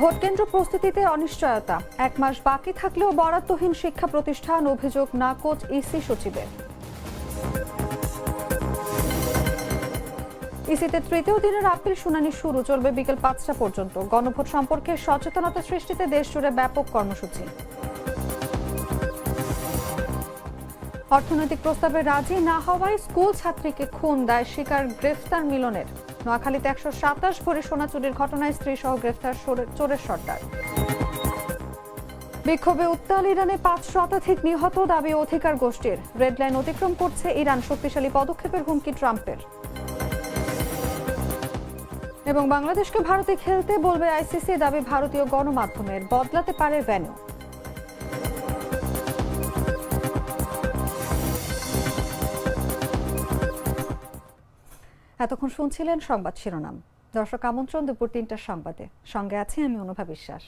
Vote কেন্দ্র প্রস্তুতিতে অনিশ্চয়তা। এক মাস বাকি থাকলেও বরাদ্দহীন শিক্ষা প্রতিষ্ঠান অভিযোগ নাকচ ইসি সচিবের। ইসিতে তৃতীয় দিনের আপিল শুনানি শুরু, চলবে বিকেল পাঁচটা পর্যন্ত। গণভোট সম্পর্কে সচেতনতা সৃষ্টিতে দেশ জুড়ে ব্যাপক কর্মসূচি। অর্থনৈতিক প্রস্তাবে রাজি না হওয়ায় স্কুল ছাত্রীকে খুন, দায় শিকার গ্রেফতার মিলনের। নোয়াখালীতে একশো সাতাশ ভরি সোনা চুরির ঘটনায় স্ত্রী সহ গ্রেফতার চোরের সর্দার। বিক্ষোভে উত্তাল ইরানে পাঁচ শতাধিক নিহত দাবি অধিকার গোষ্ঠীর। রেড লাইন অতিক্রম করছে ইরান, শক্তিশালী পদক্ষেপের হুমকি ট্রাম্পের। এবং বাংলাদেশকে ভারতে খেলতে বলবে আইসিসি দাবি ভারতীয় গণমাধ্যমের, বদলাতে পারে ভেন্যু এতক্ষণ শুনছিলেন সংবাদ শিরোনাম। দর্শক আমন্ত্রণ দুপুর তিনটার সংবাদে। সঙ্গে আছি আমি অনুভা বিশ্বাস।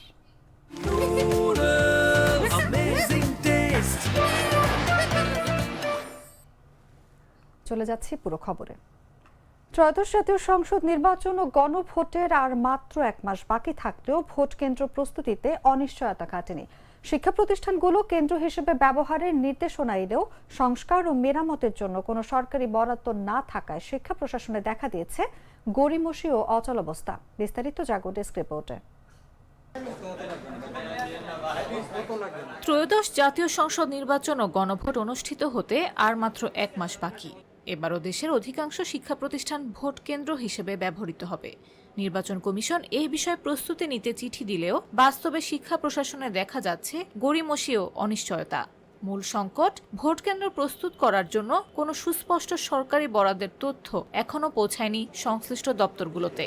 চলে যাচ্ছি পুরো খবরে। ত্রয়োদশ জাতীয় সংসদ নির্বাচন ও গণভোটের আর মাত্র এক মাস বাকি থাকলেও ভোট কেন্দ্র প্রস্তুতিতে অনিশ্চয়তা কাটেনি। শিক্ষা প্রতিষ্ঠানগুলো কেন্দ্র হিসেবে ব্যবহারের নির্দেশনা এলেও সংস্কার ও মেরামতের জন্য কোনো সরকারি বরাদ্দ না থাকায় শিক্ষা প্রশাসনে দেখা দিয়েছে গড়িমসি ও অচলাবস্থা বিস্তারিত জাগো ডেস্ক রিপোর্টে। ত্রয়োদশ জাতীয় সংসদ নির্বাচন ও গণভোট অনুষ্ঠিত হতে আর মাত্র এক মাস বাকি। এবারও দেশের অধিকাংশ শিক্ষা প্রতিষ্ঠান ভোট কেন্দ্র হিসেবে ব্যবহৃত হবে। নির্বাচন কমিশন এই বিষয়ে প্রস্তুতি নিতে চিঠি দিলেও বাস্তবে শিক্ষা প্রশাসনে দেখা যাচ্ছে গড়িমসি ও অনিশ্চয়তা। মূল সংকট, ভোট কেন্দ্র প্রস্তুত করার জন্য কোনো সুস্পষ্ট সরকারি বরাদ্দের তথ্য এখনও পৌঁছায়নি সংশ্লিষ্ট দপ্তরগুলোতে।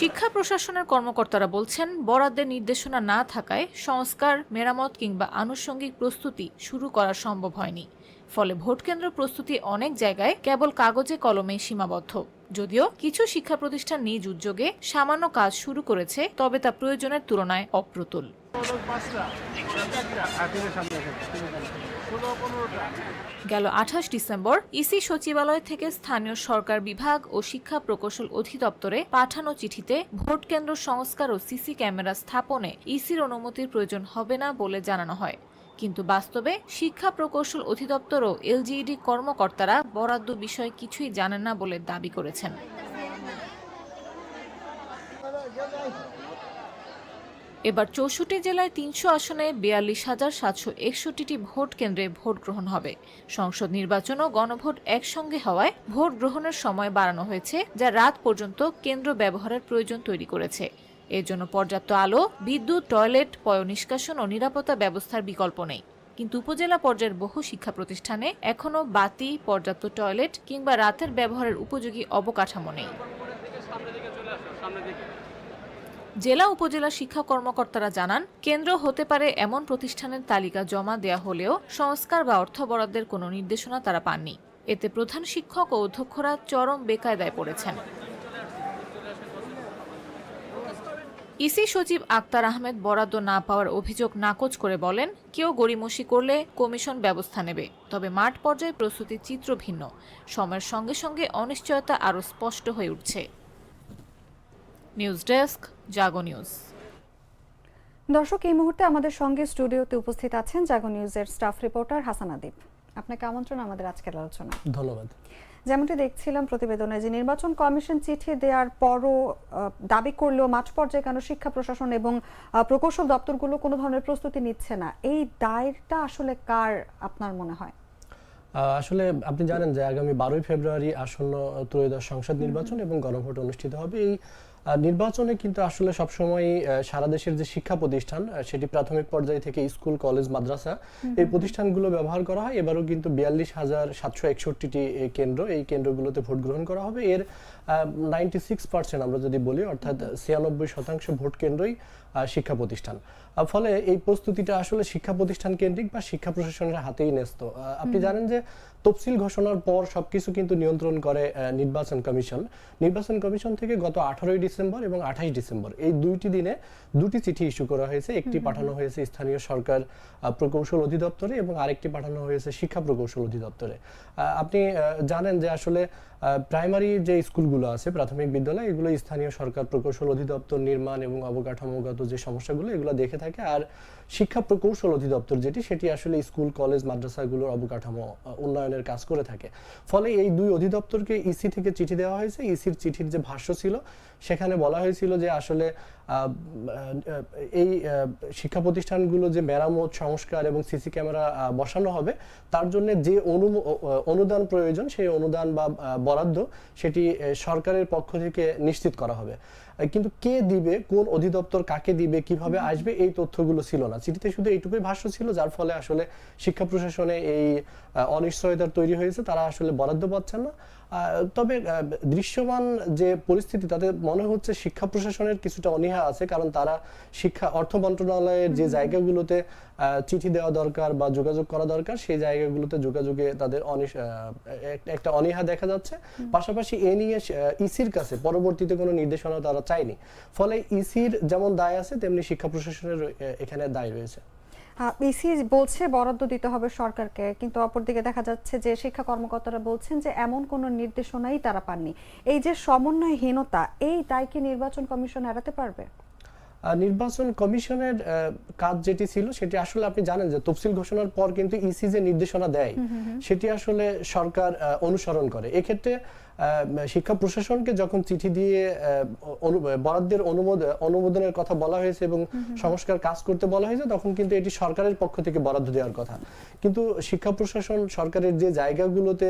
শিক্ষা প্রশাসনের কর্মকর্তারা বলছেন বরাদ্দের নির্দেশনা না থাকায় সংস্কার, মেরামত কিংবা আনুষঙ্গিক প্রস্তুতি শুরু করা সম্ভব হয়নি। ফলে ভোটকেন্দ্র প্রস্তুতি অনেক জায়গায় কেবল কাগজে কলমে সীমাবদ্ধ। যদিও কিছু শিক্ষা প্রতিষ্ঠান নিজ উদ্যোগে সামান্য কাজ শুরু করেছে, তবে তা প্রয়োজনের তুলনায় অপ্রতুল। গেল আঠাশ ডিসেম্বর, ইসি সচিবালয় থেকে স্থানীয় সরকার বিভাগ ও শিক্ষা প্রকৌশল অধিদপ্তরে পাঠানো চিঠিতে ভোট কেন্দ্র সংস্কার ও সিসি ক্যামেরা স্থাপনে ইসির অনুমতির প্রয়োজন হবে না বলে জানানো হয়। কিন্তু বাস্তবে শিক্ষা প্রকৌশল অধিদপ্তর ও এলজিইডি কর্মকর্তারা বরাদ্দ বিষয়ে কিছুই জানেন না বলে দাবি করেছেন। এবার চৌষট্টি জেলায় তিনশো আসনে বিয়াল্লিশ হাজার সাতশো একষট্টিটি ভোট কেন্দ্রে ভোট গ্রহণ হবে। সংসদ নির্বাচন ও গণভোট একসঙ্গে হওয়ায় ভোট গ্রহণের সময় বাড়ানো হয়েছে, যা রাত পর্যন্ত কেন্দ্র ব্যবহারের প্রয়োজন তৈরি করেছে। এর জন্য পর্যাপ্ত আলো, বিদ্যুৎ, টয়লেট পয় নিষ্কাশন ও নিরাপত্তা ব্যবস্থার বিকল্প নেই। কিন্তু উপজেলা পর্যায়ের বহু শিক্ষা প্রতিষ্ঠানে এখনও বাতি, পর্যাপ্ত টয়লেট কিংবা রাতের ব্যবহারের উপযোগী অবকাঠামো নেই। জেলা উপজেলা শিক্ষা কর্মকর্তারা জানান, কেন্দ্র হতে পারে এমন প্রতিষ্ঠানের তালিকা জমা দেয়া হলেও সংস্কার বা অর্থ বরাদ্দের কোনো নির্দেশনা তারা পাননি। এতে প্রধান শিক্ষক ও অধ্যক্ষরা চরম বেকায়দায় পড়েছেন। ইসি সচিব আক্তার আহমেদ বরাদ্দ না পাওয়ার অভিযোগ নাকচ করে বলেন, কেউ গড়িমসি করলে কমিশন ব্যবস্থা নেবে, তবে মাঠ পর্যায়ে প্রস্তুতির চিত্র ভিন্ন। সময়ের সঙ্গে সঙ্গে অনিশ্চয়তা আরও স্পষ্ট হয়ে উঠছে। News desk, Jago news. দর্শক, এই মুহূর্তে আমাদের সঙ্গে স্টুডিওতে উপস্থিত আছেন জাগো নিউজের স্টাফ রিপোর্টার হাসান আদিব। আপনাকে আমন্ত্রণ আমাদের আজকের আলোচনা। ধন্যবাদ। যেমনটি দেখছিলাম প্রতিবেদনে যে নির্বাচন কমিশন চিঠি দেওয়ার পরও দাবি করলেও মাঠ পর্যায়ে কেন শিক্ষা প্রশাসন এবং প্রকৌশল দপ্তরগুলো কোনো ধরনের প্রস্তুতি নিচ্ছে না? এই দায়েরটা আসলে কার আপনার মনে হয়? আসলে আপনি জানেন যে আগামী বারোই ফেব্রুয়ারি আসন্ন ত্রয়োদশ সংসদ নির্বাচন এবং গণভোট অনুষ্ঠিত হবে। এই নির্বাচনে কিন্তু আসলে সবসময় সারা দেশের যে শিক্ষা প্রতিষ্ঠান সেটি প্রাথমিক পর্যায় থেকে স্কুল কলেজ মাদ্রাসা এই প্রতিষ্ঠানগুলো ব্যবহার করা হয়। এবারও কিন্তু বিয়াল্লিশ হাজার সাতশো একষট্টিটি কেন্দ্র এই কেন্দ্রগুলোতে ভোট গ্রহণ করা হবে। এর নাইনটি সিক্স পার্সেন্ট আমরা যদি বলি অর্থাৎ ছিয়ানব্বই শতাংশ ভোট কেন্দ্রই শিক্ষা প্রতিষ্ঠান। ফলে এই প্রস্তুতিটা আসলে শিক্ষা প্রতিষ্ঠান কেন্দ্রিক বা শিক্ষা প্রশাসনের হাতেই ন্যস্ত। আপনি জানেন যে তফসিল ঘোষণার পর সবকিছু কিন্তু নিয়ন্ত্রণ করে নির্বাচন কমিশন। নির্বাচন কমিশন থেকে গত আঠারোই ডিসেম্বর এবং আঠাইশ ডিসেম্বর এই দুইটি দিনে দুটি চিঠি ইস্যু করা হয়েছে। একটি পাঠানো হয়েছে স্থানীয় সরকার প্রকৌশল অধিদপ্তরে এবং আরেকটি পাঠানো হয়েছে শিক্ষা প্রকৌশল অধিদপ্তরে। আপনি জানেন যে আসলে প্রাইমারি যে স্কুলগুলো আছে, প্রাথমিক বিদ্যালয়, এগুলো স্থানীয় সরকার প্রকৌশল অধিদপ্তর, নির্মাণ এবং অবকাঠামোগত যে সমস্যাগুলো, এগুলো দেখে থাকে। আর শিক্ষা প্রকৌশল অধিদপ্তর যেটি সেটি আসলে স্কুল কলেজ মাদ্রাসাগুলোর অবকাঠামো উন্নয়নের কাজ করে থাকে। ফলে এই দুই অধিদপ্তরকে ইসি থেকে চিঠি দেওয়া হয়েছে। ইসির চিঠির যে ভাষ্য ছিল সেখানে বলা হয়েছিল যে আসলে এই শিক্ষা প্রতিষ্ঠানগুলো যে মেরামত সংস্কার এবং সিসি ক্যামেরা বসানো হবে তার জন্য যে অনু- অনুদান প্রয়োজন সেই অনুদান বা বরাদ্দ সেটি সরকারের পক্ষ থেকে নিশ্চিত করা হবে। কিন্তু কে দিবে কোন অধিদপ্তর কাকে দিবে কীভাবে আসবে এই তথ্যগুলো ছিল না। চিঠিতে শুধু এইটুকুই ভাষ্য ছিল, যার ফলে আসলে শিক্ষা প্রশাসনে এই অনিশ্চয়তা তৈরি হয়েছে। তারা আসলে বরাদ্দ পাচ্ছেন না। তবে দৃশ্যমান যে পরিস্থিতি তাতে মনে হচ্ছে শিক্ষা প্রশাসনের কিছুটা অনীহা আছে কারণ তারা শিক্ষা অর্থ মন্ত্রণালয়ের যে জায়গাগুলোতে চিঠি দেওয়া দরকার বা যোগাযোগ করা দরকার সেই জায়গাগুলোতে যোগাযোগে তাদের একটা অনীহা দেখা যাচ্ছে। পাশাপাশি এ নিয়ে ইসির কাছে পরবর্তীতে কোনো নির্দেশনা তারা চায়নি। ফলে ইসির যেমন দায় আছে তেমনি শিক্ষা প্রশাসনের এখানে দায় রয়েছে। ইসি বলছে বরাদ্দ দিতে হবে সরকারকে কিন্তু অপরদিকে দেখা যাচ্ছে যে শিক্ষা কর্মকর্তারা বলছেন যে এমন কোনো নির্দেশনাই তারা পাননি। এই যে সমন্বয়হীনতা এই দায় কি নির্বাচন কমিশন এড়াতে পারবে? নির্বাচন কমিশনের কাজ যেটি ছিল সেটি আসলে আপনি জানেন যে তফসিল ঘোষণার পর কিন্তু ইসি যে নির্দেশনা দেয় সেটি আসলে সরকার অনুসরণ করে। এক্ষেত্রে শিক্ষা প্রশাসনকে যখন চিঠি দিয়ে বরাদ্দের অনুমোদনের কথা বলা হয়েছে এবং সংস্কার কাজ করতে বলা হয়েছে তখন কিন্তু এটি সরকারের পক্ষ থেকে বরাদ্দ দেওয়ার কথা। কিন্তু শিক্ষা প্রশাসন সরকারের যে জায়গাগুলোতে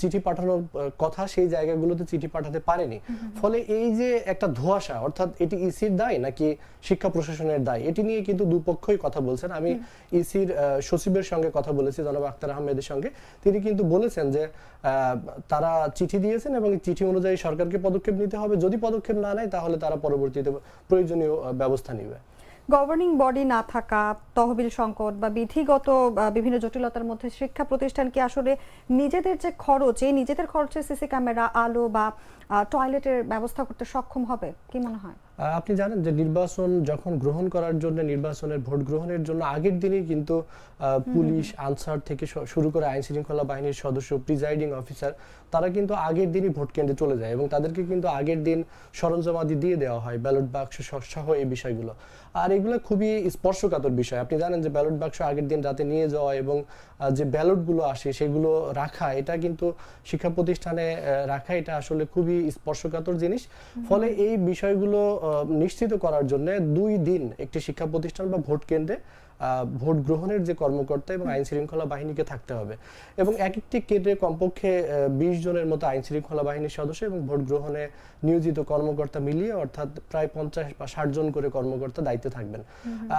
চিঠি পাঠানোর কথা সেই জায়গাগুলোতে চিঠি পাঠাতে পারেনি। ফলে এই যে একটা ধোঁয়াশা অর্থাৎ এটি ইসির দায় নাকি শিক্ষা প্রশাসনের দায় এটি নিয়ে কিন্তু দুপক্ষই কথা বলছেন। আমি ইসির সচিবের সঙ্গে কথা বলেছি জনাব আখতার আহমেদের সঙ্গে। তিনি কিন্তু বলেছেন যে আহ, তারা চিঠি দিয়েছেন এবং চিঠি অনুযায়ী সরকারকে পদক্ষেপ নিতে হবে। যদি পদক্ষেপ না নেয় তাহলে তারা পরবর্তীতে প্রয়োজনীয় ব্যবস্থা নেবে। গভর্নিং বডি না থাকা তহবিল সংকট বা বিধিগত বিভিন্ন জটিলতার মধ্যে শিক্ষা প্রতিষ্ঠান কি আসলে নিজেদের যে খরচ এই নিজেদের খরচে সিসি ক্যামেরা আলো বা টয়লেটের ব্যবস্থা করতে সক্ষম হবে? কি মনে হয়? আপনি জানেন যে নির্বাচন যখন গ্রহণ করার জন্য নির্বাচনের ভোট গ্রহণের জন্য আগের দিনই কিন্তু পুলিশ আনসার থেকে শুরু করে আইন শৃঙ্খলা বাহিনীর সদস্য প্রিজাইডিং অফিসার তারা কিন্তু আগের দিনই ভোট কেন্দ্রে চলে যায় এবং তাদেরকে কিন্তু আগের দিন সরঞ্জাম সরঞ্জামাদি দিয়ে দেওয়া হয় ব্যালট বাক্স সহ- এই বিষয়গুলো। আর এগুলো খুবই স্পর্শকাতর বিষয়। আপনি জানেন যে ব্যালট বাক্স আগের দিন রাতে নিয়ে যাওয়া এবং যে ব্যালটগুলো আসে সেগুলো রাখা এটা কিন্তু শিক্ষা প্রতিষ্ঠানে রাখা এটা আসলে খুবই স্পর্শকাতর জিনিস। ফলে এই বিষয়গুলো নিশ্চিত করার জন্য দুই দিন একটি শিক্ষা প্রতিষ্ঠান বা ভোট কেন্দ্রে আহ, ভোট গ্রহণের যে কর্মকর্তা এবং আইন শৃঙ্খলা বাহিনীকে থাকতে হবে। এবং এক একটি কেন্দ্রে কমপক্ষে বিশ জনের মতো আইন শৃঙ্খলা বাহিনীর সদস্য এবং ভোট গ্রহণে নিয়োজিত কর্মকর্তা মিলিয়ে অর্থাৎ প্রায় পঞ্চাশ বা ষাট জন করে কর্মকর্তা দায়িত্বে থাকবেন।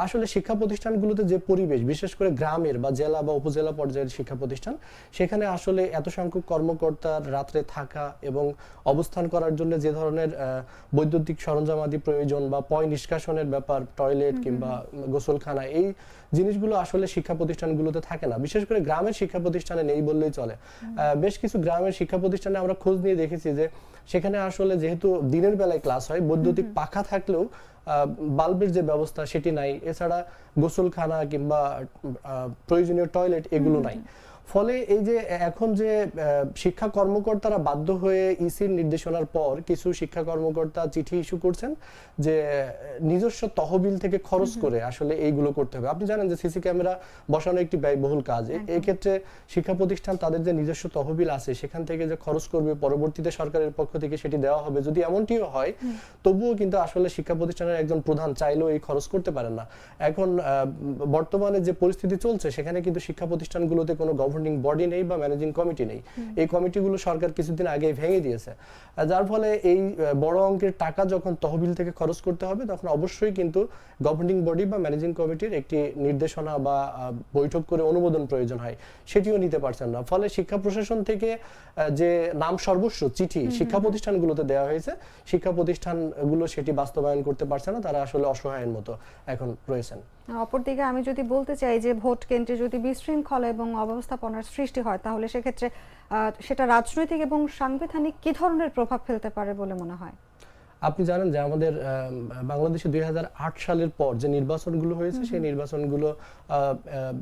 আসলে শিক্ষা প্রতিষ্ঠানগুলোতে যে পরিবেশ বিশেষ করে গ্রামের বা জেলা বা উপজেলা পর্যায়ের শিক্ষা প্রতিষ্ঠান সেখানে আসলে এত সংখ্যক কর্মকর্তার রাত্রে থাকা এবং অবস্থান করার জন্য যে ধরনের বৈদ্যুতিক সরঞ্জামাদি প্রয়োজন বা পয় নিষ্কাশনের ব্যাপার টয়লেট কিংবা গোসলখানা এই জিনিসগুলো আসলে শিক্ষা প্রতিষ্ঠানগুলোতে থাকে না। বিশেষ করে গ্রামের শিক্ষা প্রতিষ্ঠানে নেই বললেই চলে। আহ, বেশ কিছু গ্রামের শিক্ষা প্রতিষ্ঠানে আমরা খোঁজ নিয়ে দেখেছি যে সেখানে আসলে যেহেতু দিনের বেলায় ক্লাস হয় বৈদ্যুতিক পাখা থাকলেও আহ, বাল্বের যে ব্যবস্থা সেটি নাই। এছাড়া গোসলখানা কিংবা আহ, প্রয়োজনীয় টয়লেট এগুলো নাই। ফলে এই যে এখন যে শিক্ষা কর্মকর্তারা বাধ্য হয়ে ইসির নির্দেশনার পর কিছু শিক্ষা কর্মকর্তা চিঠি ইস্যু করছেন যে নিজস্ব তহবিল থেকে খরচ করে আসলে এইগুলো করতে হবে। আপনি জানেন যে সিসি ক্যামেরা বসানো একটি ব্যয়বহুল কাজ। ক্ষেত্রে শিক্ষা প্রতিষ্ঠান তাদের যে নিজস্ব তহবিল আছে সেখান থেকে যে খরচ করবে পরবর্তীতে সরকারের পক্ষ থেকে সেটি দেওয়া হবে। যদি এমনটিও হয় তবুও কিন্তু আসলে শিক্ষা প্রতিষ্ঠানের একজন প্রধান চাইলেও এই খরচ করতে পারেন না। এখন আহ, বর্তমানে যে পরিস্থিতি চলছে সেখানে কিন্তু শিক্ষা প্রতিষ্ঠানগুলোতে কোনো গভর্নিং বডি নেই বা ম্যানেজিং কমিটি নেই। এই কমিটিগুলো সরকার কিছুদিন আগে ভেঙে দিয়েছে। যার ফলে এই বড় অঙ্কের টাকা যখন তহবিল থেকে খরচ করতে হবে তখন অবশ্যই কিন্তু গভর্নিং বডি বা ম্যানেজিং কমিটির একটি নির্দেশনা বা বৈঠক করে অনুমোদন প্রয়োজন হয়। সেটিও নিতে পারছেন না। ফলে শিক্ষা প্রশাসন থেকে যে নাম সর্বস্ব চিঠি শিক্ষা প্রতিষ্ঠানগুলোতে দেওয়া হয়েছে শিক্ষা প্রতিষ্ঠানগুলো সেটি বাস্তবায়ন করতে পারছে না তারা আসলে অসহায়ের মতো এখন রয়েছেন। অপরদিকে আমি যদি বলতে চাই যে ভোট কেন্দ্রে যদি বিশৃঙ্খলা এবং অব্যবস্থাপনার সৃষ্টি হয় তাহলে সেক্ষেত্রে সেটা রাজনৈতিক এবং সাংবিধানিক কি ধরনের প্রভাব ফেলতে পারে বলে মনে হয়? আপনি জানেন যে আমাদের আহ, বাংলাদেশে দুই হাজার আট সালের পর যে নির্বাচনগুলো হয়েছে সেই নির্বাচনগুলো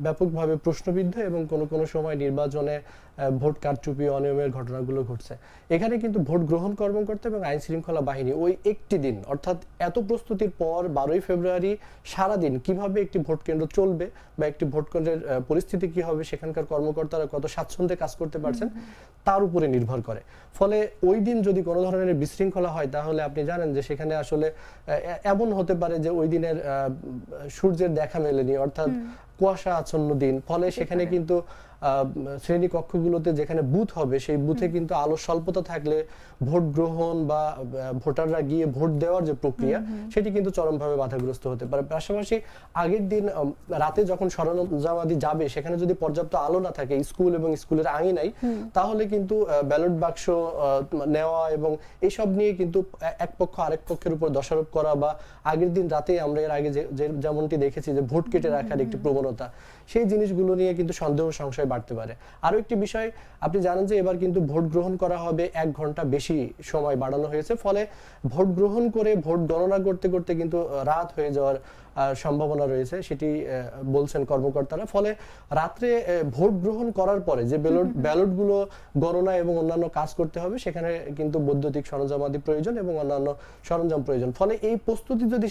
ব্যাপকভাবে প্রশ্নবিদ্ধ এবং কোনো কোনো সময় নির্বাচনে ভোট কারচুপি অনিয়মের ঘটনাগুলো ঘটছে। এখানে কিন্তু ভোট গ্রহণ কর্মকর্তা এবং আইন শৃঙ্খলা বাহিনী ওই একটি দিন অর্থাৎ এত প্রস্তুতির পর বারোই ফেব্রুয়ারি সারাদিন কীভাবে একটি ভোট কেন্দ্র চলবে বা একটি ভোট কেন্দ্রের পরিস্থিতি কি হবে সেখানকার কর্মকর্তারা কত স্বাচ্ছন্দ্যে কাজ করতে পারছেন তার উপরে নির্ভর করে। ফলে ওই দিন যদি কোনো ধরনের বিশৃঙ্খলা হয় তাহলে আপনি জানেন যে সেখানে আসলে এমন হতে পারে যে ওই দিনের আহ, সূর্যের দেখা মেলেনি অর্থাৎ কুয়াশা আচ্ছন্ন দিন। ফলে সেখানে কিন্তু শ্রেণি কক্ষগুলোতে যেখানে বুথ হবে সেই বুথে কিন্তু আলো স্বল্পতা থাকলে ভোট গ্রহণ বা ভোটাররা গিয়ে ভোট দেওয়ার যে প্রক্রিয়া সেটি কিন্তু চরমভাবে বাধাগ্রস্ত হতে পারে। পাশাপাশি আগের দিন রাতে যখন সরঞ্জামাদি যাবে সেখানে যদি পর্যাপ্ত আলো না থাকে স্কুল এবং স্কুলের আঙিনাই তাহলে কিন্তু ব্যালট বাক্স নেওয়া এবং এইসব নিয়ে কিন্তু এক পক্ষ আরেক পক্ষের উপর দোষারোপ করা বা আগের দিন রাতে আমরা এর আগে যেমনটি দেখেছি যে ভোট কেটে রাখার একটি প্রবণতা সেই জিনিসগুলো নিয়ে কিন্তু সন্দেহ সংশয় বাড়তে পারে। আরও একটি বিষয়, আপনি জানেন যে এবার কিন্তু ভোট গ্রহণ করা হবে, এক ঘণ্টা বেশি সময় বাড়ানো হয়েছে। ফলে ভোট গ্রহণ করে ভোট গণনা করতে করতে কিন্তু রাত হয়ে যাওয়ার সম্ভাবনা রয়েছে সেটি বলছেন কর্মকর্তারা। ফলে রাত্রে ভোট গ্রহণ করার পরে যে ব্যালট ব্যালটগুলো গণনা এবং অন্যান্য কাজ করতে হবে সেখানে কিন্তু বৈদ্যুতিক সরঞ্জামাদি প্রয়োজন এবং অন্যান্য সরঞ্জাম প্রয়োজন। ফলে এই প্রস্তুতি যদি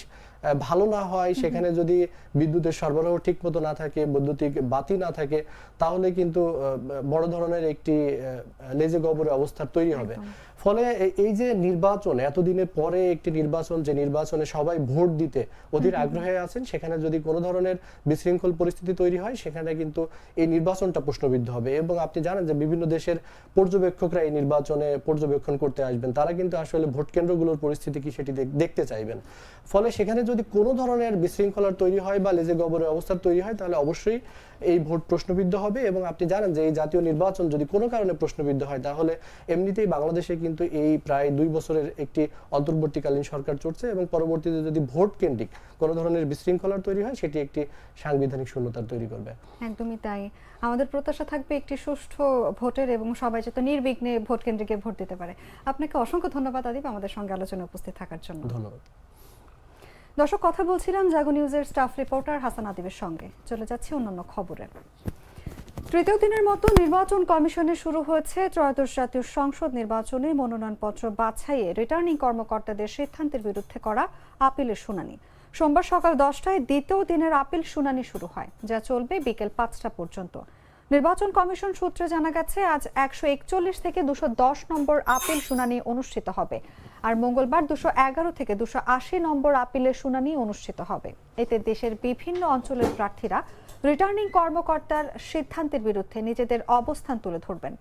ভালো না হয় সেখানে যদি বিদ্যুতের সরবরাহ ঠিক মতো না থাকে বৈদ্যুতিক বাতি না থাকে তাহলে কিন্তু বড় ধরনের একটি লেজে গবরে অবস্থা তৈরি হবে। ফলে এই যে নির্বাচন এতদিনের পরে একটি নির্বাচন যে নির্বাচনে সবাই ভোট দিতে অধীর আগ্রহে আছেন সেখানে যদি কোনো ধরনের বিশৃঙ্খল পরিস্থিতি তৈরি হয় সেখানে কিন্তু এই নির্বাচনটা প্রশ্নবিদ্ধ হবে। এবং আপনি জানেন যে বিভিন্ন দেশের পর্যবেক্ষকরা এই নির্বাচনে পর্যবেক্ষণ করতে আসবেন। তারা কিন্তু আসলে ভোট কেন্দ্রগুলোর পরিস্থিতি কি সেটি দেখ- দেখতে চাইবেন। ফলে সেখানে যদি কোনো ধরনের বিশৃঙ্খলার তৈরি হয় বা লেজে গবরের অবস্থার তৈরি হয় তাহলে অবশ্যই এই ভোট প্রশ্নবিদ্ধ হবে। এবং আপনি জানেন যে এই জাতীয় নির্বাচন যদি কোনো কারণে প্রশ্নবিদ্ধ হয় তাহলে এমনিতেই বাংলাদেশে কিন্তু এই প্রায় দুই বছরের একটি অন্তর্বর্তীকালীন সরকার চলছে এবং পরবর্তীতে যদি ভোট কেন্দ্রিক কোনো ধরনের বিশৃঙ্খলার তৈরি হয় সেটি একটি সাংবিধানিক শূন্যতার তৈরি করবে। একদমই তাই। আমাদের প্রত্যাশা থাকবে একটি সুষ্ঠু ভোটের এবং সবাই যাতে নির্বিঘ্নে ভোট কেন্দ্রে গিয়ে ভোট দিতে পারে। আপনাকে অসংখ্য ধন্যবাদ আদিব আমাদের সঙ্গে আলোচনায় উপস্থিত থাকার জন্য। ধন্যবাদ। দর্শক কথা বলছিলাম জাগো নিউজের স্টাফ রিপোর্টার হাসান আদিবের সঙ্গে। চলে যাচ্ছে অন্যান্য খবরে। তৃতীয় দিনের মতো নির্বাচন কমিশনে শুরু হয়েছে ত্রয়োদশ জাতীয় সংসদ নির্বাচনে মনোনয়নপত্র বাছাইয়ে রিটার্নিং কর্মকর্তাদের সিদ্ধান্তের বিরুদ্ধে করা আপিলের শুনানি। সোমবার সকাল দশটায় দ্বিতীয় দিনের আপিল শুনানি শুরু হয়, যা চলবে বিকেল পাঁচটা পর্যন্ত। নির্বাচন কমিশন সূত্রে জানা গেছে, আজ একশো একচল্লিশ থেকে দুশো দশ নম্বর আপিল শুনানি অনুষ্ঠিত হবে। আর মঙ্গলবার দুশো এগারো থেকে দুশো আশি নম্বর আপিলের শুনানি অনুষ্ঠিত হবে। এতে দেশের বিভিন্ন অঞ্চলের প্রার্থীরা রিটার্নিং কর্মকর্তার সিদ্ধান্তের বিরুদ্ধে নিজেদের অবস্থান তুলে ধরবেন।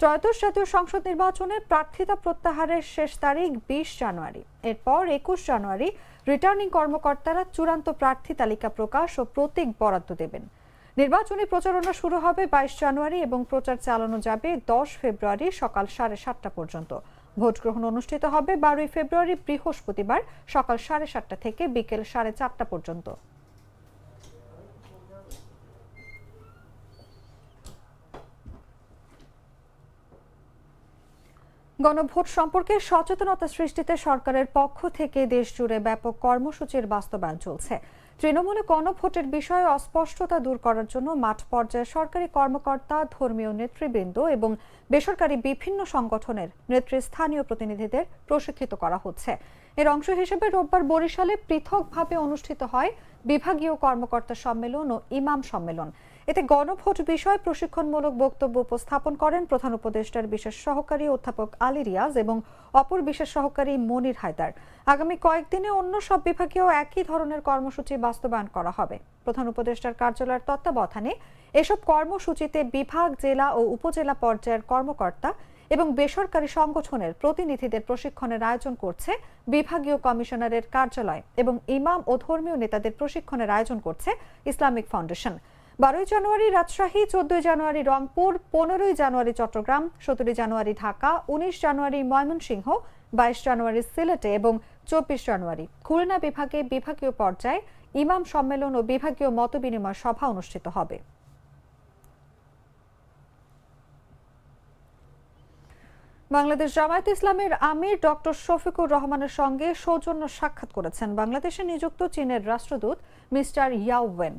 ত্রয়োদশ জাতীয় সংসদ নির্বাচনের প্রার্থিতা প্রত্যাহারের শেষ তারিখ বিশ জানুয়ারি। এরপর একুশ জানুয়ারি রিটার্নিং কর্মকর্তারা চূড়ান্ত প্রার্থী তালিকা প্রকাশ ও প্রতীক বরাদ্দ দেবেন। নির্বাচনী প্রচারণা শুরু হবে বাইশ জানুয়ারি এবং প্রচার চালানো যাবে দশ ফেব্রুয়ারি সকাল সাড়ে সাতটা পর্যন্ত। ভোট গ্রহণ অনুষ্ঠিত হবে বারোই ফেব্রুয়ারি বৃহস্পতিবার সকাল সাড়ে সাতটা থেকে বিকেল সাড়ে চারটা পর্যন্ত। গণভোট সম্পর্কে সচেতনতা সৃষ্টিতে সরকারের পক্ষ থেকে দেশ জুড়ে ব্যাপক কর্মসূচির বাস্তবায়ন চলছে। তৃণমূলে গণভোটের বিষয়ে অস্পষ্টতা দূর করার জন্য মাঠ পর্যায়ে সরকারি কর্মকর্তা, ধর্মীয় নেতৃবৃন্দ এবং বেসরকারি বিভিন্ন সংগঠনের নেত্রী স্থানীয় প্রতিনিধিদের প্রশিক্ষিত করা হচ্ছে। এর অংশ হিসেবে রোববার বরিশালে পৃথকভাবে অনুষ্ঠিত হয় বিভাগীয় কর্মকর্তা সম্মেলন ও ইমাম সম্মেলন। এতে গণভোট বিষয়ে প্রশিক্ষণমূলক বক্তব্য উপস্থাপন করেন প্রধান উপদেষ্টার বিশেষ সহকারী অধ্যাপক আলী রিয়াজ এবং অপর বিশেষ সহকারী মনির হায়দার। আগামী কয়েকদিনে অন্য সব বিভাগেও একই ধরনের কর্মসূচি বাস্তবায়ন করা হবে। প্রধান উপদেষ্টার কার্যালয়ের তত্ত্বাবধানে এসব কর্মসূচিতে বিভাগ, জেলা ও উপজেলা পর্যায়ের কর্মকর্তা এবং বেসরকারি সংগঠনের প্রতিনিধিদের প্রশিক্ষণের আয়োজন করছে বিভাগীয় কমিশনারের কার্যালয় এবং ইমাম ও ধর্মীয় নেতাদের প্রশিক্ষণের আয়োজন করছে ইসলামিক ফাউন্ডেশন। বারোই জানুয়ারি রাজশাহী, চোদ্দই জানুয়ারি রংপুর, পনেরোই জানুয়ারি চট্টগ্রাম, সতেরোই জানুয়ারি ঢাকা, উনিশ জানুয়ারি ময়মনসিংহ, বাইশ জানুয়ারি সিলেটে এবং চব্বিশ জানুয়ারি খুলনা বিভাগে বিভাগীয় পর্যায়ে ইমাম সম্মেলন ও বিভাগীয় মতবিনিময় সভা অনুষ্ঠিত হবে। বাংলাদেশ জামায়াত ইসলামের আমির ডক্টর শফিকুর রহমানের সঙ্গে সৌজন্য সাক্ষাৎ করেছেন বাংলাদেশে নিযুক্ত চীনের রাষ্ট্রদূত মিস্টার ইয়াওয়েন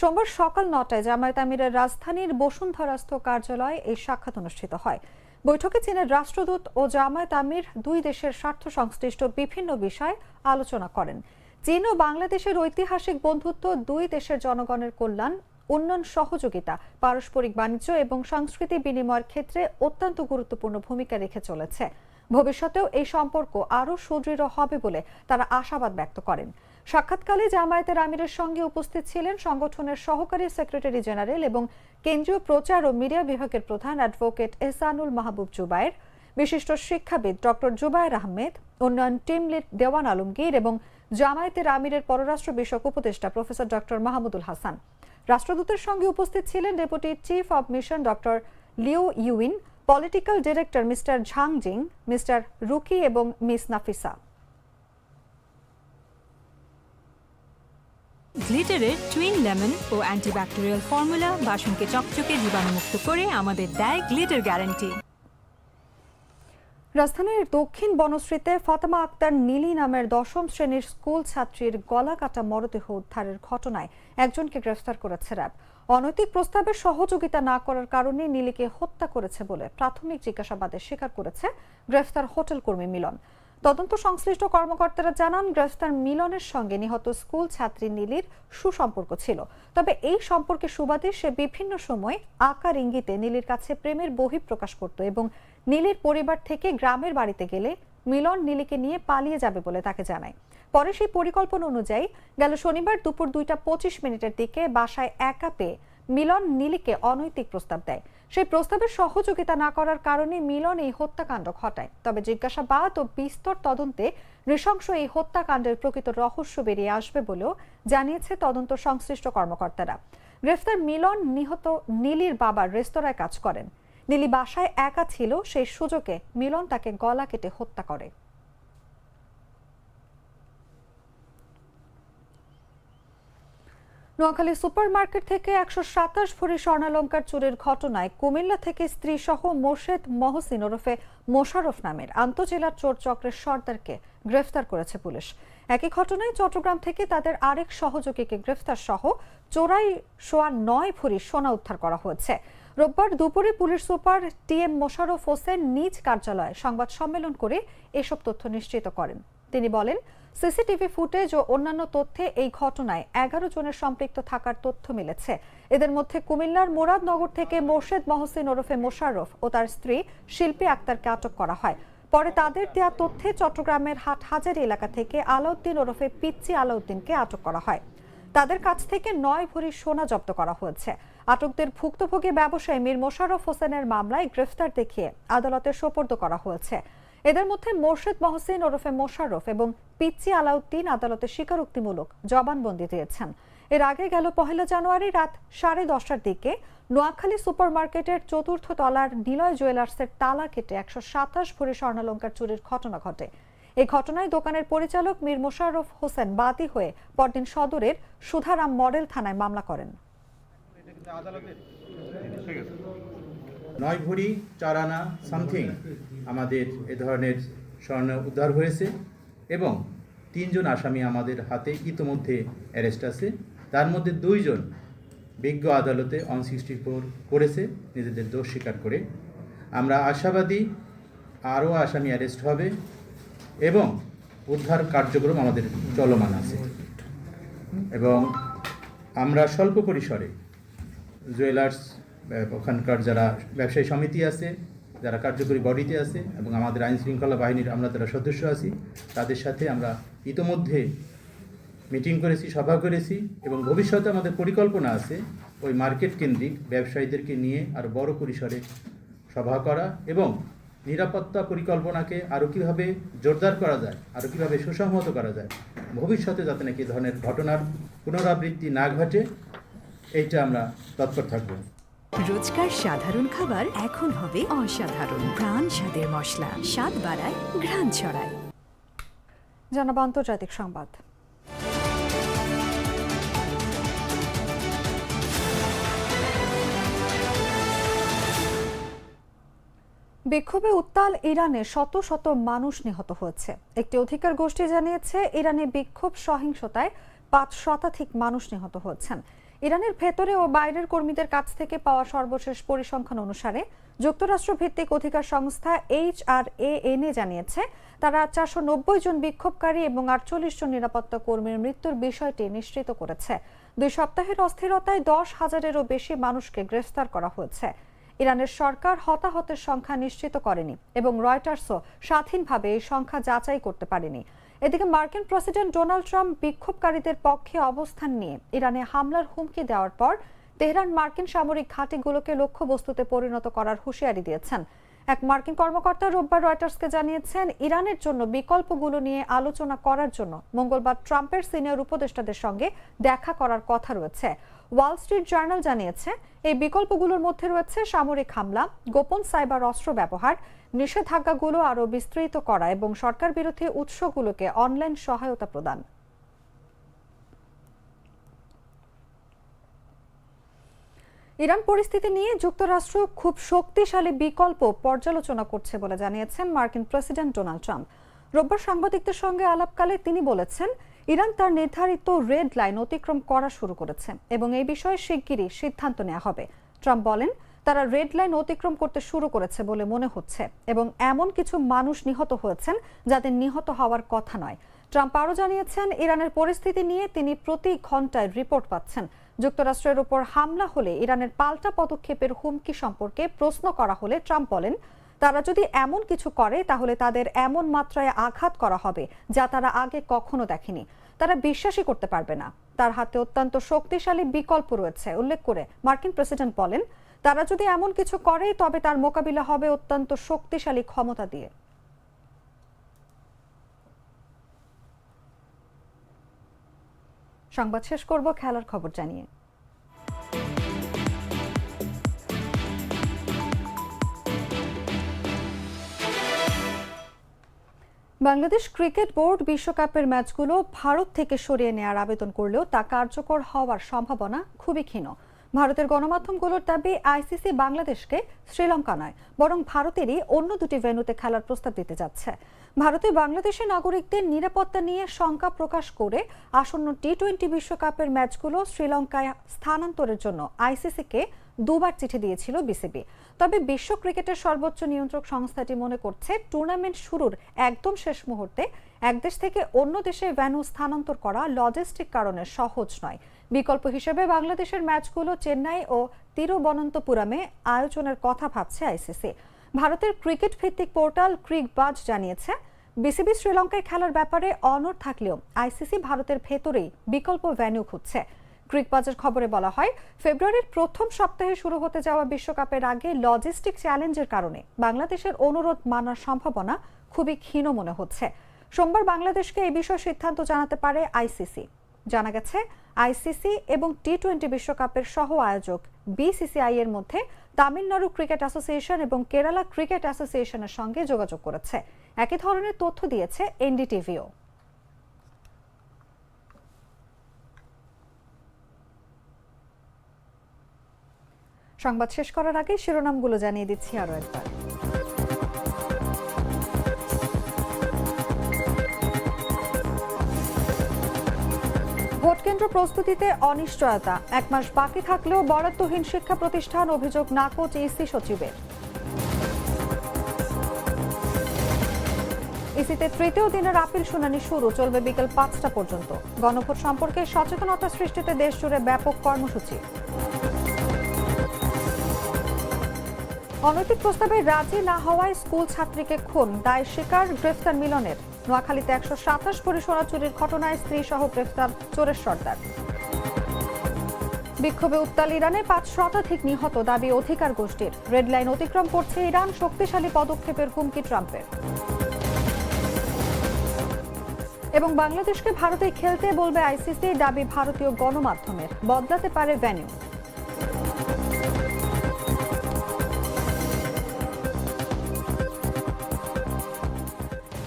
সোমবার সকাল নটায় জামায়াত আমিরের রাজধানীর বসুন্ধরাস্থ কার্যালয়ে এই সাক্ষাৎ অনুষ্ঠিত হয়। বৈঠকে চীনের রাষ্ট্রদূত ও জামায়াত আমির দুই দেশের স্বার্থ সংশ্লিষ্ট বিভিন্ন বিষয় আলোচনা করেন। চীন ও বাংলাদেশের ঐতিহাসিক বন্ধুত্ব, দুই দেশের জনগণের কল্যাণ, উন্নয়ন, সহযোগিতা, পারস্পরিক বাণিজ্য এবং সংস্কৃতি বিনিময়ের ক্ষেত্রে অত্যন্ত গুরুত্বপূর্ণ ভূমিকা রেখে চলেছে। ভবিষ্যতেও এই সম্পর্ক আরও সুদৃঢ় হবে বলে তারা আশাবাদ ব্যক্ত করেন। সাক্ষাৎকালে জামায়াতের আমিরের সঙ্গে উপস্থিত ছিলেন সংগঠনের সহকারী সেক্রেটারি জেনারেল এবং কেন্দ্রীয় প্রচার ও মিডিয়া বিভাগের প্রধান অ্যাডভোকেট এহসানুল মাহবুব জুবায়ের, বিশিষ্ট শিক্ষাবিদ ডক্টর জুবায়ের আহমেদ, উন্নয়ন টিম লিড দেওয়ান আলমগীর এবং জামায়াতের আমিরের পররাষ্ট্র বিষয়ক উপদেষ্টা প্রফেসর ডক্টর মাহমুদুল হাসান। রাষ্ট্রদূতের সঙ্গে উপস্থিত ছিলেন deputy chief of mission doctor Liu Yuin, political director mister Zhang Jing mister Ruki এবং মিস নাফিসা। গ্লিটারের টুইন লেমন ও অ্যান্টিব্যাকটেরিয়াল ফর্মুলা বাসনকে চকচকে জীবাণুমুক্ত করে আমাদের দেয় গ্লিটার গ্যারান্টি রাজধানীর দক্ষিণ বনশ্রীতে ফাতেমা আক্তার নীলি নামের দশম শ্রেণির স্কুল ছাত্রীর গলা কাটা মরদেহ উদ্ধারের ঘটনায় একজনকে গ্রেফতার করেছে র্যাব। অনৈতিক প্রস্তাবে সহযোগিতা না করার কারণে নীলিকে হত্যা করেছে বলে প্রাথমিক জিজ্ঞাসাবাদে স্বীকার করেছে গ্রেফতার হোটেল কর্মী মিলন। তদন্ত সংশ্লিষ্ট কর্মকর্তারা জানান, গ্রেফতার মিলনের সঙ্গে নিহত স্কুল ছাত্রী নীলির সুসম্পর্ক ছিল। তবে এই সম্পর্কে সুবাদে সে বিভিন্ন সময় আকার ইঙ্গিতে নীলির কাছে প্রেমের বহিঃপ্রকাশ করত এবং নীলির পরিবার থেকে গ্রামের বাড়িতে গেলে মিলন নীলিকে নিয়ে পালিয়ে যাবে বলে তাকে জানায়। পরে সেই পরিকল্পনা অনুযায়ী গেল শনিবার দুপুর দুইটা পঁচিশ মিনিটের দিকে বাসায় একা পেয়ে মিলন নীলিকে অনৈতিক প্রস্তাব দেয়। সেই প্রস্তাবের সহযোগিতা না করার কারণে মিলন এই হত্যাকাণ্ড ঘটায়। তবে জিজ্ঞাসাবাদ ও বিস্তর তদন্তে নৃশংস এই হত্যাকাণ্ডের প্রকৃত রহস্য বেরিয়ে আসবে বলেও জানিয়েছে তদন্ত সংশ্লিষ্ট কর্মকর্তারা। গ্রেফতার মিলন নিহত নীলির বাবার রেস্তোরাঁয় কাজ করেন। নীলি বাসায় একা ছিল, সেই সুযোগে মিলন তাকে গলা কেটে হত্যা করে। নোয়াখালী সুপারমার্কেট থেকে একশো সাতাশ ভরি স্বর্ণালঙ্কার চুরির ঘটনায় কুমিল্লা থেকে স্ত্রী সহ মোর্শেদ মহসিন ওরফে মোশারফ নামের আন্তজেলার চোর চক্রের সর্দারকে গ্রেফতার করেছে পুলিশ। একই ঘটনায় চট্টগ্রাম থেকে তাদের আরেক সহযোগীকে গ্রেফতার সহ চোরাই সোয়া নয় ভরি সোনা উদ্ধার করা হয়েছে। রোববার দুপুরে police super T M Mosharraf Hossain নিজ কার্যালয়ে সংবাদ সম্মেলন করে এসব তথ্য নিশ্চিত করেন। তিনি বলেন সিসিটিভি ফুটেজ ও অন্যান্য তথ্যে এই ঘটনায় এগারো জনের সম্পৃক্ত থাকার তথ্য মিলেছে। এদের মধ্যে কুমিল্লার মুরাদনগর থেকে মোর্শেদ মহসিন ওরফে মোশাররফ ও তার স্ত্রী শিল্পী আক্তারকে আটক করা হয়। পরে তাদের দেয়া তথ্যে চট্টগ্রামের হাট হাজারি এলাকা থেকে আলাউদ্দিন ওরফে পিচ্চি আলাউদ্দিনকে আটক করা হয়। তাদের কাছ থেকে নয় ভরি সোনা জব্দ করা হয়েছে। আটকদের ভুক্তভোগী ব্যবসায়ী মীর মোশাররফ হোসেনের মামলায় গ্রেফতার দেখিয়ে আদালতে সোপর্দ করা হয়েছে। এদের মধ্যে মোর্শেদ মহসিন ওরফে মোশাররফ এবং পিচ্চি আলাউদ্দিন আদালতে স্বীকারোক্তিমূলক জবানবন্দি দিয়েছেন। এর আগে গেল পহেলা জানুয়ারি রাত সাড়ে দশটার দিকে নোয়াখালী সুপারমার্কেটের চতুর্থ তলার নিলয় জুয়েলার্সের তালা কেটে একশো সাতাশ ভরি স্বর্ণালঙ্কার চুরির ঘটনা ঘটে। এই ঘটনায় দোকানের পরিচালক মীর মোশাররফ হোসেন বাদী হয়ে পরদিন সদরের সুধারাম মডেল থানায় মামলা করেন। নয় ভরি চার আনা সামথিং আমাদের এ ধরনের স্বর্ণ উদ্ধার হয়েছে এবং তিনজন আসামি আমাদের হাতে ইতোমধ্যে অ্যারেস্ট আছে। তার মধ্যে দুইজন বিজ্ঞ আদালতে অন সিক্সটি ফোর করেছে, নিজেদের দোষ স্বীকার করে। আমরা আশাবাদী আরও আসামি অ্যারেস্ট হবে এবং উদ্ধার কার্যক্রম আমাদের চলমান আছে। এবং আমরা স্বল্প পরিসরে জুয়েলার্স ওখানকার যারা ব্যবসায়ী সমিতি আছে, যারা কার্যকরী বডিতে আছে এবং আমাদের আইন শৃঙ্খলা বাহিনীর আমরা যারা সদস্য আছি, তাদের সাথে আমরা ইতোমধ্যে মিটিং করেছি, সভা করেছি এবং ভবিষ্যতে আমাদের পরিকল্পনা আছে ওই মার্কেট কেন্দ্রিক ব্যবসায়ীদেরকে নিয়ে আরও বড় পরিসরে সভা করা এবং নিরাপত্তা পরিকল্পনাকে আরও কীভাবে জোরদার করা যায় আরও কীভাবে সুসংহত করা যায়, ভবিষ্যতে যাতে নাকি ধরনের ঘটনার পুনরাবৃত্তি না ঘটে, এইটা আমরা তৎপর থাকব। রোজকার সাধারণ খাবার এখন হবে অসাধারণ। প্রাণ স্বাদের মশলা, স্বাদ বাড়ায়, ঘ্রাণ ছড়ায়। জানাব আন্তর্জাতিক সংবাদ। বিক্ষোভে উত্তাল ইরানে শত শত মানুষ নিহত হয়েছে। একটি অধিকার গোষ্ঠী জানিয়েছে, ইরানে বিক্ষোভ সহিংসতায় পাঁচ শতাধিক মানুষ নিহত হয়েছেন। ইরানের ভেতরে ও বাইরের কর্মীদের কাছ থেকে পাওয়া সর্বশেষ পরিসংখ্যান অনুসারে যুক্তরাষ্ট্র ভিত্তিক অধিকার সংস্থা এইচ আর এ জানিয়েছে, তারা চারশো নব্বই জন বিক্ষোভকারী এবং আটচল্লিশ জন নিরাপত্তা কর্মীর মৃত্যুর বিষয়টি নিশ্চিত করেছে। দুই সপ্তাহের অস্থিরতায় দশ হাজারেরও বেশি মানুষকে গ্রেফতার করা হয়েছে। ইরানের সরকার হতাহতের সংখ্যা নিশ্চিত করেনি এবং রয়টার্সও স্বাধীনভাবে এই সংখ্যা যাচাই করতে পারেনি। এদিকে মার্কিন প্রেসিডেন্ট ডোনাল্ড ট্রাম্প বিক্ষোভকারীদের পক্ষে অবস্থান নিয়ে ইরানে হামলার হুমকি দেওয়ার পর তেহরান মার্কিন সামরিক ঘাঁটিগুলোকে লক্ষ্যবস্তুতে পরিণত করার হুঁশিয়ারি দিয়েছেন। এক মার্কিন কর্মকর্তা রোববার রয়টার্সকে জানিয়েছেন, ইরানের জন্য বিকল্পগুলো নিয়ে আলোচনা করার জন্য মঙ্গলবার ট্রাম্পের সিনিয়র উপদেষ্টাদের সঙ্গে দেখা করার কথা রয়েছে। ওয়াল স্ট্রিট জার্নাল জানিয়েছে, এই বিকল্পগুলোর মধ্যে রয়েছে সামরিক হামলা, গোপন সাইবার অস্ত্র ব্যবহার নিষেধাজ্ঞাগুলো আরও বিস্তৃত করা এবং সরকার বিরোধী উৎসগুলোকে অনলাইন সহায়তা প্রদান। ইরান পরিস্থিতি নিয়ে যুক্তরাষ্ট্র খুব শক্তিশালী বিকল্প পর্যালোচনা করছে বলে জানিয়েছেন মার্কিন প্রেসিডেন্ট ডোনাল্ড ট্রাম্প। রোববার সাংবাদিকদের সঙ্গে আলাপকালে তিনি বলেছেন, ইরান তার নির্ধারিত রেড লাইন অতিক্রম করা শুরু করেছে এবং এই বিষয়ে শিগগিরই সিদ্ধান্ত নেওয়া হবে। ট্রাম্প বলেন তারা রেড লাইন অতিক্রম করতে শুরু করেছে বলে মনে হচ্ছে এবং এমন কিছু মানুষ নিহত হয়েছেন যাদের নিহত হওয়ার কথা নয়। ট্রাম্প আরও জানিয়েছেন, ইরানের পরিস্থিতি নিয়ে তিনি প্রতি ঘন্টায় রিপোর্ট পাচ্ছেন। যুক্তরাষ্ট্রের উপর হামলা হলে ইরানের পাল্টা পদক্ষেপের হুমকি সম্পর্কে প্রশ্ন করা হলে ট্রাম্প বলেন, তারা যদি এমন কিছু করে, তাহলে তাদের এমন মাত্রায় আঘাত করা হবে যা তারা আগে কখনো দেখেনি। তারা বিশ্বাসই করতে পারবে না। তার হাতে অত্যন্ত শক্তিশালী বিকল্প রয়েছে। উল্লেখ করে মার্কিন প্রেসিডেন্ট বলেন তারা যদি এমন কিছু করে, তবে তার মোকাবিলা হবে অত্যন্ত শক্তিশালী ক্ষমতা দিয়ে। সংবাদ শেষ করব, খেলার খবর জানিয়ে। বাংলাদেশ ক্রিকেট বোর্ড বিশ্বকাপের ম্যাচগুলো ভারত থেকে সরিয়ে নেওয়ার আবেদন করলেও তা কার্যকর হওয়ার সম্ভাবনা খুবই ক্ষীণ। ভারতের গণমাধ্যমগুলোর দাবি, আইসিসি বাংলাদেশকে শ্রীলঙ্কা নয় বরং ভারতেরই অন্য দুটি ভেন্যুতে খেলার প্রস্তাব দিতে যাচ্ছে। ভারতে বাংলাদেশের নাগরিকদের নিরাপত্তা নিয়ে শঙ্কা প্রকাশ করে আসন্ন টি টোয়েন্টি বিশ্বকাপের ম্যাচগুলো শ্রীলঙ্কায় স্থানান্তরের জন্য আইসিসিকে দুবার চিঠি দিয়েছিল বিসিবি। তবে বিশ্ব ক্রিকেটের সর্বোচ্চ নিয়ন্ত্রক সংস্থাটি মনে করছে, টুর্নামেন্ট শুরুর একদম শেষ মুহূর্তে এক দেশ থেকে অন্য দেশে ভ্যানু স্থানান্তর করা লজিস্টিক কারণে সহজ নয়। বিকল্প হিসেবে বাংলাদেশের ম্যাচগুলো চেন্নাই ও তিরুবনন্তপুরমে আয়োজনের কথা ভাবছে আইসিসি। ভারতের ক্রিকেট ভিত্তিক পোর্টাল ক্রিক বাজ জানিয়েছে, বিসিবি শ্রীলঙ্কায় খেলার ব্যাপারে অনড় থাকলেও আইসিসি ভারতের ভেতরেই বিকল্প ভ্যানু খুঁজছে। গ্রিক বাজার খবরে বলা হয়, ফেব্রুয়ারির প্রথম সপ্তাহে শুরু হতে যাওয়া বিশ্বকাপের আগে লজিস্টিক চ্যালেঞ্জের কারণে বাংলাদেশের অনুরোধ মানার সম্ভাবনা খুবই ক্ষীণ মনে হচ্ছে। সোমবার বাংলাদেশকে এই বিষয়ে সিদ্ধান্ত জানাতে পারে আইসিসি। জানা গেছে আইসিসি এবং টি টোয়েন্টি বিশ্বকাপের সহ আয়োজক বিসিসিআই এর মধ্যে তামিলনাড়ু ক্রিকেট অ্যাসোসিয়েশন এবং কেরালা ক্রিকেট অ্যাসোসিয়েশনের সঙ্গে যোগাযোগ করেছে। একই ধরনের তথ্য দিয়েছে এনডিটিভিও। সংবাদ শেষ করার আগে শিরোনামগুলো জানিয়ে দিচ্ছি আরও একবার। কেন্দ্র প্রস্তুতিতে অনিশ্চয়তা। এক মাস বাকি থাকলেও বরাদ্দহীন শিক্ষা প্রতিষ্ঠান অভিযোগ নাকচ ইসি সচিবের। ইসিতে তৃতীয় দিনের আপিল শুনানি শুরু, চলবে বিকেল পাঁচটা পর্যন্ত। গণভোট সম্পর্কে সচেতনতা সৃষ্টিতে দেশ জুড়ে ব্যাপক কর্মসূচি। অনৈতিক প্রস্তাবে রাজি না হওয়ায় স্কুল ছাত্রীকে খুন, দায় স্বীকার গ্রেফতার মিলনের। নোয়াখালীতে একশো সাতাশ ভরি সোনা চুরির ঘটনায় স্ত্রী সহ গ্রেফতার চোরের সর্দার। বিক্ষোভে উত্তাল ইরানে পাঁচ শতাধিক নিহত দাবি অধিকার গোষ্ঠীর। রেড লাইন অতিক্রম করছে ইরান শক্তিশালী পদক্ষেপের হুমকি ট্রাম্পের। এবং বাংলাদেশকে ভারতে খেলতে বলবে আইসিসি দাবি ভারতীয় গণমাধ্যমের। বদলাতে পারে ভেন্যু